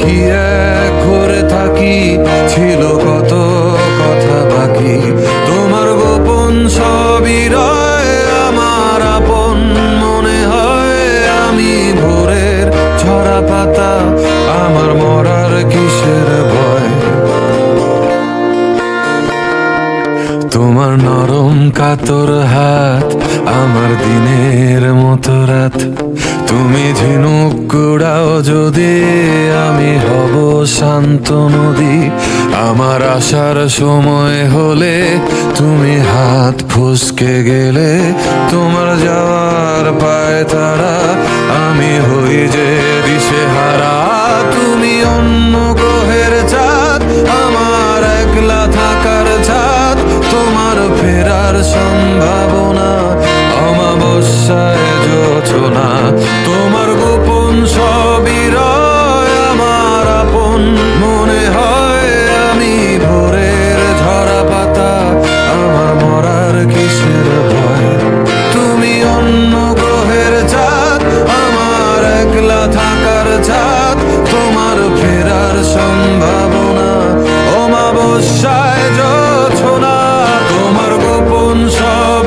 কি করে থাকি, ছিল কত কথা বাকি। তোমার গোপন সবই রয়, আমার আপন মনে হয়, আমি ভোরের ছড়া পাতা আমার মরার কিসের ভয়? তোমার নরম কাতর হাত আমি হব শান্ত নদী। আমার আসার সময় হলে তুমি হাত ফুসকে গেলে, তোমার যাওয়ার পায় তারা। আমি হই যে দিশে হারা তুমি অন্য গ্রহের চাঁদ। আমার একলা থাকার ছাদ তোমার ফেরার সম্ভাবনা। অমাবস্যায় যোচনা সাইজ ছোনা তোমার গোপন সব